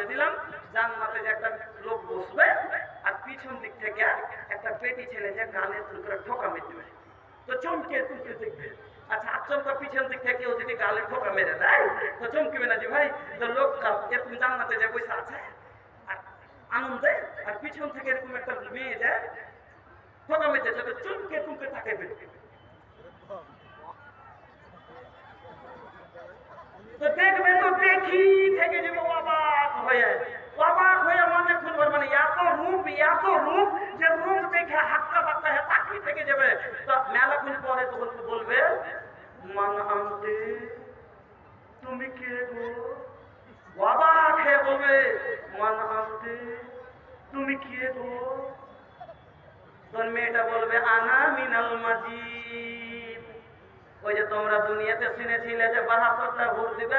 বলে দিলাম, জান্নাতে যে একটা লোক বসবে, আর পিছন দিক থেকে একটা পেটি ছেলে যে গালে করে ঠোকা মেরে দেবে তো চমকে চমকে দেখবে। আচ্ছা আচমকা পিছন দিক থেকে কেউ যদি গালে ঠোকা মেরে দেয়, তো চমকিবে না যে ভাই, তো লোকটা এরকম জান্নাতে যে বসে আছে আনন্দে, আর পিছন থেকে এরকম একটা মেয়ে যায় ঠোকা মেরেছে তো চমকে চমকে তাকে বেরোবে তো দেখবে তো দেখি, থেকে যাবে অবাক হয়ে অবাক হয়ে এত রূপ এত রূপ যে রূপ দেখে হাক্কা তাকিয়ে থেকে যাবে। পরে তখন বলবে? মান তুমি কে গো? অবাক হয়ে বলবে, মান তুমি কে গো? মেয়েটা বলবে, আনা মিনাল মাজিদ। ওই যে তোমরা দুনিয়াতে শুনেছিলে যে বাহাত্তরটা ভোট দিবে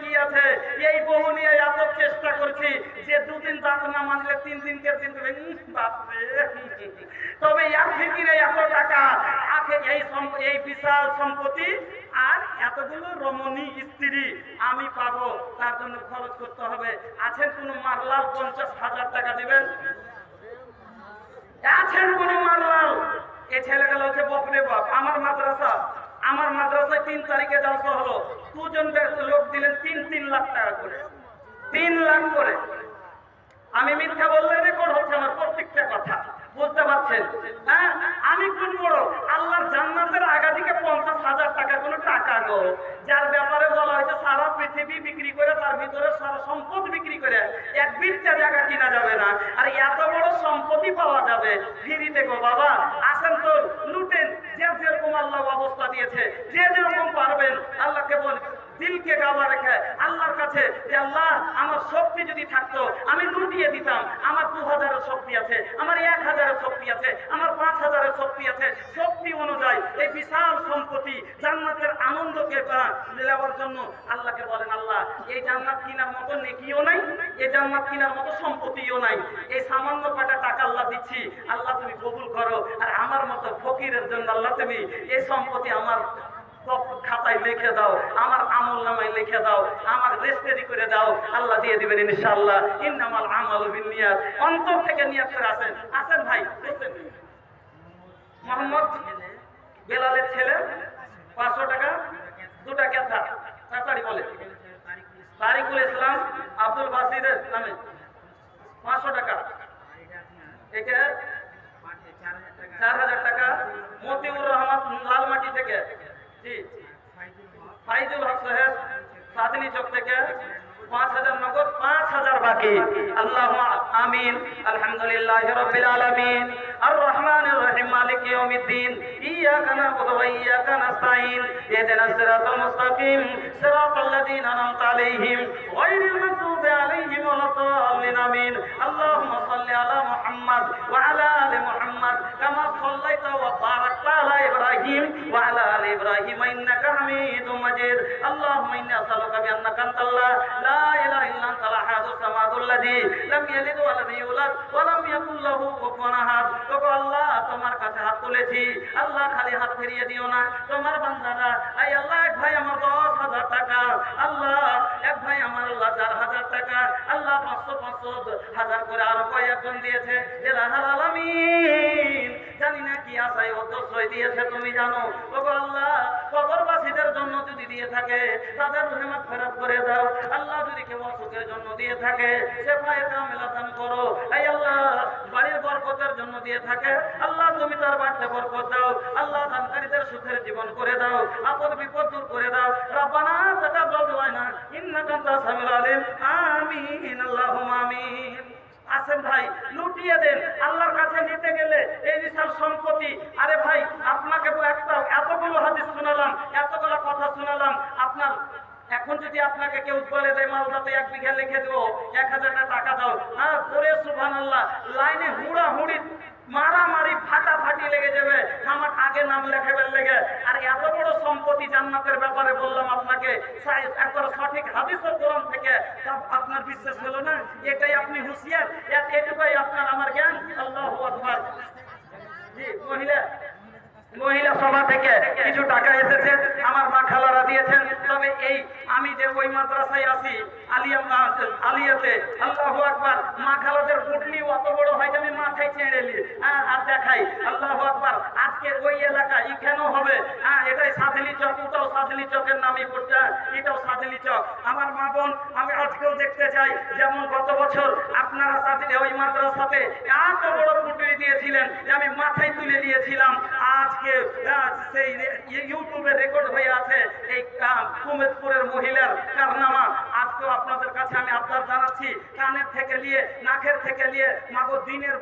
কি আছে? এই বহু নিয়ে এত চেষ্টা করছি যে দুদিন দাঁত না মানলে তিন দিনকে দিন করে তবে এক ফিকিরে এত টাকা আগে এই এই বিশাল সম্পত্তি আর এতগুলো রমণী স্ত্রী আমি পাবো, তার জন্য খরচ করতে হবে। আছেন কোনো মারলাল পঞ্চাশ হাজার টাকা দিবেন? আছেন কোনো মারলাল? এ ছেলেগুলো হচ্ছে বকরে বাপ, আমার মাদ্রাসা, আমার মাদ্রাসায় তিন তারিখে জলসা হলো। দুজন লোক দিলেন তিন তিন লাখ টাকা করে। তিন লাখ করে। আমি মিথ্যা বললে রেকর্ড হচ্ছে আমার প্রত্যেকটা কথা। বুঝতে পারছেন? হ্যাঁ? আমি কোন বড়। আল্লাহর জান্নাতের আগা দিকে পঞ্চাশ হাজার টাকা কোনো টাকা গো। যার ব্যাপারে বলা হয়েছে সারা পৃথিবী বিক্রি করে তার ভিতরে সারা সম্পদ বিক্রি করে এক বিটটা জায়গা কিনা যাবে না। আর এত বড় সম্পত্তি পাওয়া যাবে। ফিরিতে গো বাবা আসেন তো লুটেন যে যেরকম আল্লাহ অবস্থা দিয়েছে, যে যেরকম পারবেন, আল্লাহকে বল, দিলকে গাওয়া রেখে আল্লাহর কাছে যে আল্লাহ, আমার শক্তি যদি থাকতো লুটিয়ে দিতাম। আমার দু হাজারের শক্তি আছে, আমার এক হাজারের শক্তি আছে, আমার পাঁচ হাজারের শক্তি আছে। শক্তি অনুযায়ী এই বিশাল সম্পত্তি জান্নাতের আনন্দকে নেওয়ার জন্য আল্লাহকে বলেন, আল্লাহ, এই জান্নাত কিনার মতো নেকিও নাই এই জান্নাত কিনার মতো সম্পত্তিও নাই। এই সামান্য কটা টাকা আল্লাহ দিচ্ছি। আল্লাহ তুমি কবুল করো। আর আমার মতো ফকিরের জন্য আল্লাহ তুমি এই সম্পত্তি আমার খাতায় লিখে দাও, আমার আমল নামায় লিখে দাও, আমার রেস্টেরি করে দাও, আল্লাহ দিয়ে দিবেন ইনশাআল্লাহ। ইন্নামাল আমল বিনিয়াত অন্তর থেকে নিয়াত করে আসেন। আসেন ভাই মোহাম্মদ বেলালের ছেলে পাঁচশো টাকা দুটা ক্যাথা তাড়াতাড়ি বলে তারিকুল ইসলাম আব্দুল বাসিরের নামে পাঁচশো টাকা এটা চার হাজার টাকা মতিউর রহমান লালমাটি থেকে জি ফাইজুল হক সাহেব সাদনি চক থেকে পাঁচ হাজার নগদ, পাঁচ হাজার বাকি। আল্লাহ আমিন। আলহামদুলিল্লাহ আলমিন। আর রহমান আমিন। আলা কামা আসআলুকা বিআন্নাকা আনতাল্লাহ লা ইলাহা ইল্লা আনতাল আহাদুস সামাদুল লাযী লাম ইয়ালিদ ওয়া লাম ইউলাদ, ওয়া লাম ইয়াকুল লাহু কুফুয়ান আহাদ। ওগো আল্লাহ, তোমার কাছে হাত তুলেছি। আল্লাহ, খালি হাত ফিরিয়ে দিও না। তোমার বান্দারা আই আল্লাহ, এক ভাই আমার দশ হাজার টাকা। আল্লাহ, এক ভাই আমার আল্লাহ চার হাজার টাকা। আল্লাহ, পাঁচশো পাঁচশো হাজার করে আরও কয়েকজন দিয়েছে? যে রাহাল আলামিন। জানি না কি আশায় অধ্যক্ষই দিয়েছে, তুমি জানো। ওগো আল্লাহ, কবরবাসীদের থাকে, তাদের রহমত ফেরত করে দাও। আল্লাহ যদি কেউ অসুখের জন্য দিয়ে থাকে সে পায়ে কামেলা করো। এই আল্লাহ, বাড়ির বরকতের জন্য দিয়ে থাকে। আল্লাহ, তুমি তার বাড়িতে বরকত দাও। আল্লাহ, দানকারীদের সুখের জীবন করে দাও। আপদ বিপদ দূর করে দাও। রব্বানা তাকাব্বাল দুআনা ইন্নাকা আনতাস আলিম। আমিন, আল্লাহুম্মা আমিন। আসেন ভাই, লুটিয়ে দেন। আল্লাহর কাছে নিতে গেলে এই বিশাল সম্পত্তি। আরে ভাই, আপনাকে তো একটা, এতগুলো হাদিস শোনালাম। এতগুলো আপনার, এখন যদি আপনাকে কেউ বলে দেয় মালদাতে এক বিঘা লিখে দেবো, এক হাজার টাকা দাও হ্যাঁ পরে সুভান আল্লাহ লাইনে হুড়া হুড়ি মারামারি ফাটাফাটি লেগে যাবে, আমার আগে নাম লেখাবেন লেগে। আর এত বড় সম্পত্তি জান্নাতের ব্যাপারে বললাম আপনাকে একবার সঠিক হাদিসের কোরআন থেকে আপনার বিশ্বাস হলো না? এটাই আপনি হুঁশিয়ার এটুকুই আপনার আমার জ্ঞান। আল্লাহ আকবার। জি, মহিলা মহিলা সভা থেকে কিছু টাকা এসেছে আমার মা খালারা দিয়েছেন। তবে এই আমি যে ওই মাদ্রাসায় আসি আলিয়া আলিয়াতে আল্লাহ আকবার মা খালাদের পুটলি অত বড় হয় আমি মাথায় হ্যাঁ, আর দেখাই আল্লাহ আকবার আজকে ওই এলাকা এখানেও হবে? হ্যাঁ এটাই সাদলি চক ওটাও সাদলি চকের নামই পড়ছে এটাও সাদলি চক। আমার মা বোন আমি আজকেও দেখতে চাই যেমন গত বছর আপনারা সাথে ওই মাদ্রাসাতে এত বড় পুটলি দিয়েছিলেন আমি মাথায় তুলে দিয়েছিলাম। আজকে সেই ইউটিউবে রেকর্ড হয়ে আছে এই কুমেদপুরের মহিলার কারনামা। আজকেও আপনাদের কাছে আমি আবদার জানাচ্ছি, কানের থেকে নিয়ে নাকের থেকে নিয়ে মাগো দিনের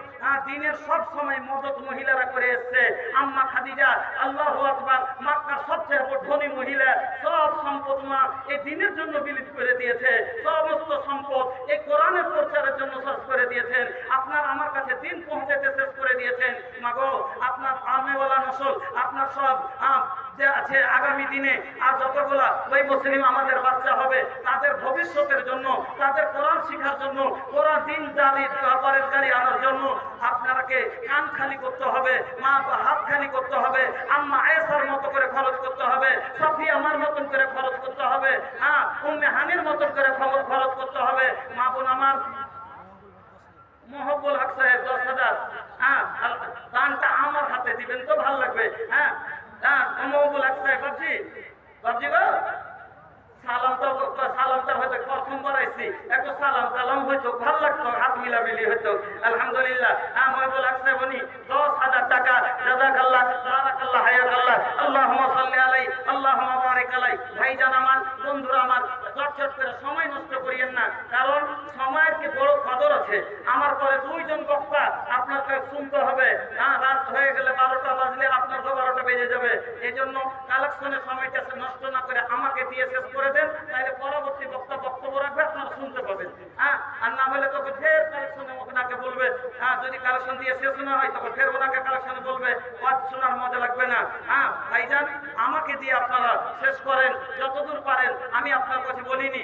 দিনের সব সময় মদত মহিলারা করে এসছে। আম্মা খাদিজা, আল্লাহ আকবার, মাক্কার সবচেয়ে ধনী মহিলা, সব সম্পদ মা এই দিনের জন্য বিলিপ করে দিয়েছে। সমস্ত সম্পদ এই কোরআনের প্রচারের জন্য শেষ করে দিয়েছেন। আপনার আমার কাছে দিন পৌঁছাতে শেষ করে দিয়েছেন। আপনার নসল আপনার সব যে আছে আগামী দিনে, আর যতগুলা ওই মুসলিম আমাদের বাচ্চা হবে, তাদের ভবিষ্যতের জন্য, তাদের কোরআন শিখার জন্য, কোরআন দিন জারি পরেশকারী আনার জন্য আপনারাকে কান খালি করতে হবে, মা হাত খালি করতে হবে, আম্মা আয়েসার মতো করে খরচ করতে হবে সফি আমার মতন করে খরচ করতে হবে হ্যাঁ উম্মে হানির মতন করে খরচ খরচ করতে হবে, মা বোন আমার মহব্বুল হক সাহেব, দশ হাজার হ্যাঁ হাতে দিবেন তো ভালো লাগবে। হ্যাঁ? হ্যাঁ হক সাহেব বাবজি বাবজি গো, সালামটা সালামটা হয়তো প্রথম করাইছি একটু সালাম সালাম হয়তো ভালো লাগতো, হাত মিলামিলি হয়তো আলহামদুলিল্লাহ। হ্যাঁ মোমো লাগছে সাহেব উনি দশ হাজার টাকা জাজাকাল্লাহ বারাকাল্লাহ হায়াকাল্লাহ আল্লাহুম্মা সাল্লি আলাই আল্লাহুম্মা বারিক আলাই ভাইজান আমার বন্ধুরা আমার চটচট করে সময় নষ্ট করিয়েন না কারণ সময়ের কি বড় কদর আমার পরে দুইজন বক্তা আপনাকে শুনতে হবে। হ্যাঁ রাত হয়ে গেলে বারোটা বাজলে আপনার বারোটা বেজে যাবে। এই জন্য কালেকশনের সময়টা নষ্ট না করে আমাকে দিয়ে শেষ করে দেন তাহলে পরবর্তী বক্তা বক্তব্য রাখবে, আপনারা শুনতে পাবেন। হ্যাঁ আর না হলে তখন ফের কালেকশনে ওনাকে বলবে। হ্যাঁ যদি কালেকশন দিয়ে শেষ না হয়, তখন ফের ওনাকে কালেকশনে বলবে। ওয়াজ শোনার মজা লাগবে না। হ্যাঁ ভাইজান আমাকে দিয়ে আপনারা শেষ করেন, যতদূর পারেন, আমি আপনার কাছে বলিনি।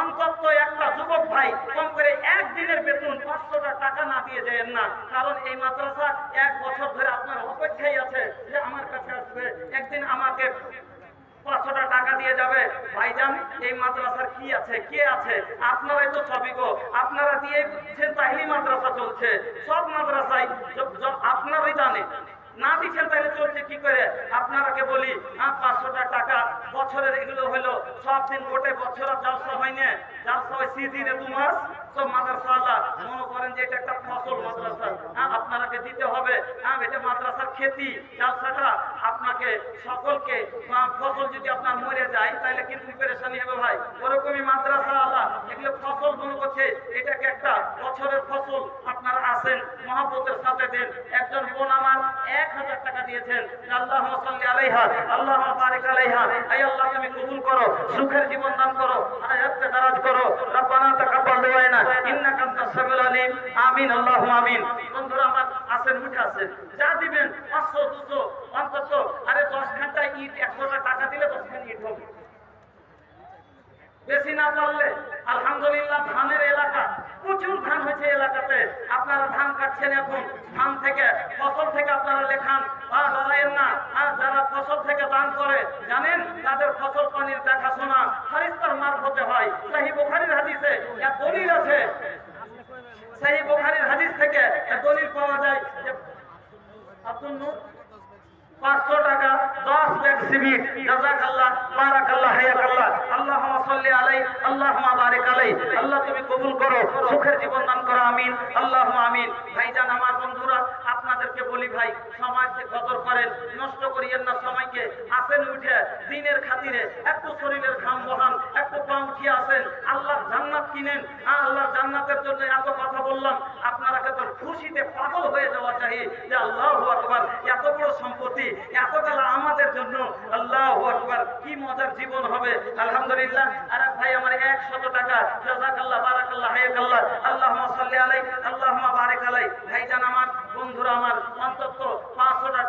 অন্তত একটা যুবক ভাই কম করে একদিনের বেতন পাঁচশোটা টাকা না দিয়ে যায় না। কারণ এই মাদ্রাসা এক বছর ধরে আপনার অপেক্ষায় আছে যে আমার কাছে আসবে, একদিন আমাকে পাঁচশোটা টাকা দিয়ে যাবে। ভাইজান, এই মাদ্রাসার কি আছে? কে আছে? আপনারাই তো সবই গো। আপনারা দিয়েছেন তাহলেই মাদ্রাসা চলছে, সব মাদ্রাসায় আপনারাই জানে না দিচ্ছেন তাহলে চলছে কি করে? আপনারাকে বলি হ্যাঁ পাঁচশোটা টাকা বছরের এগুলো হলো, সব দিন গোটে বছর জলসা হয় না। জলসা হয় সিদিনে দু মাস। সব মাদ্রাসা আল্লাহ মনে করেন যে এটা একটা ফসল মাদ্রাসা। হ্যাঁ আপনাকে দিতে হবে। হ্যাঁ এটা মাদ্রাসার খেতি, জলসাটা আপনাকে, সকলকে ফসল যদি আপনার মরে যায়, তাহলে কিন্তু পেরেশানি হবে ভাই। ওরকমই মাদ্রাসা আল্লাহ এগুলো ফসল মনে করছে, এটাকে একটা বছরের ফসল। আপনারা আসেন মহাব্বতের দেন একজন বোন আমার এক হাজার টাকা দিয়েছেন। আল্লাহ আলাইহা আল্লাহ আলাইহা। আই আল্লাহ, তুমি কবুল করো, সুখের জীবন দান করো, হায়াতকে দারাজ করো। রব্বানা তাকাব্বাল ইন্নাকা সামিউল আলিম। আমিন আল্লাহুম্মা আমিন। বন্ধুরা, আমার আসেন উঠে আসেন যা দিবেন 500 200 অন্তত আরে 10 ঘণ্টা ইট 100 টাকা দিলে 10 খান ইট হবে বেশি না পারলে আলহামদুলিল্লাহ ধানের এলাকা প্রচুর ধান হয়েছে এলাকাতে আপনারা ধান কাটছেন এখন ধান থেকে ফসল থেকে আপনারা লেখান আর ডরাইয়েন না আর যারা ফসল থেকে দান করে জানেন তাদের ফসল পানির দেখাশোনা ফারিস্তার মারফতে হয়। সাহি বুখারির হাদিসে এক দলিল আছে। সাহি বুখারির হাদিস থেকে দলিল পাওয়া যায় যে আব্দুল পাঁচশো টাকা, দশ ব্যাগ সিমেন্ট জাজাকাল্লাহ বারাকাল্লাহ, হায়াকাল্লাহ। আল্লাহুম্মা সাল্লি আলাই আল্লাহুম্মা বারিক আলাই আল্লাহ তুমি কবুল করো, সুখের জীবন দান করো, আমিন। আল্লাহুম্মা আমিন। ভাইজান, আমার বন্ধুরা আপনাদেরকে বলি ভাই সমাজকে কদর করেন নষ্ট করিয়েন না সময়কে আসেন উঠে দিনের খাতিরে একটু শরীরের ঘাম বহান একটু পা উঠিয়ে আসেন। আল্লাহর জান্নাত কিনেন। হ্যাঁ, আল্লাহর জান্নাতের জন্য এত কথা বললাম। আপনারা তো খুশিতে পাগল হয়ে যাওয়া চাই যে আল্লাহু আকবার এত বড় সম্পত্তি এতকাল আমাদের জন্য। আল্লাহ আকবার কি মজার জীবন হবে। আলহামদুলিল্লাহ। আর ভাই আমার একশত টাকা। জাজাকাল্লাহ বারাকাল্লাহ হায়াকাল্লাহ। আল্লাহুম্মা সাল্লি আলাইহি আল্লাহুম্মা তোরা আমার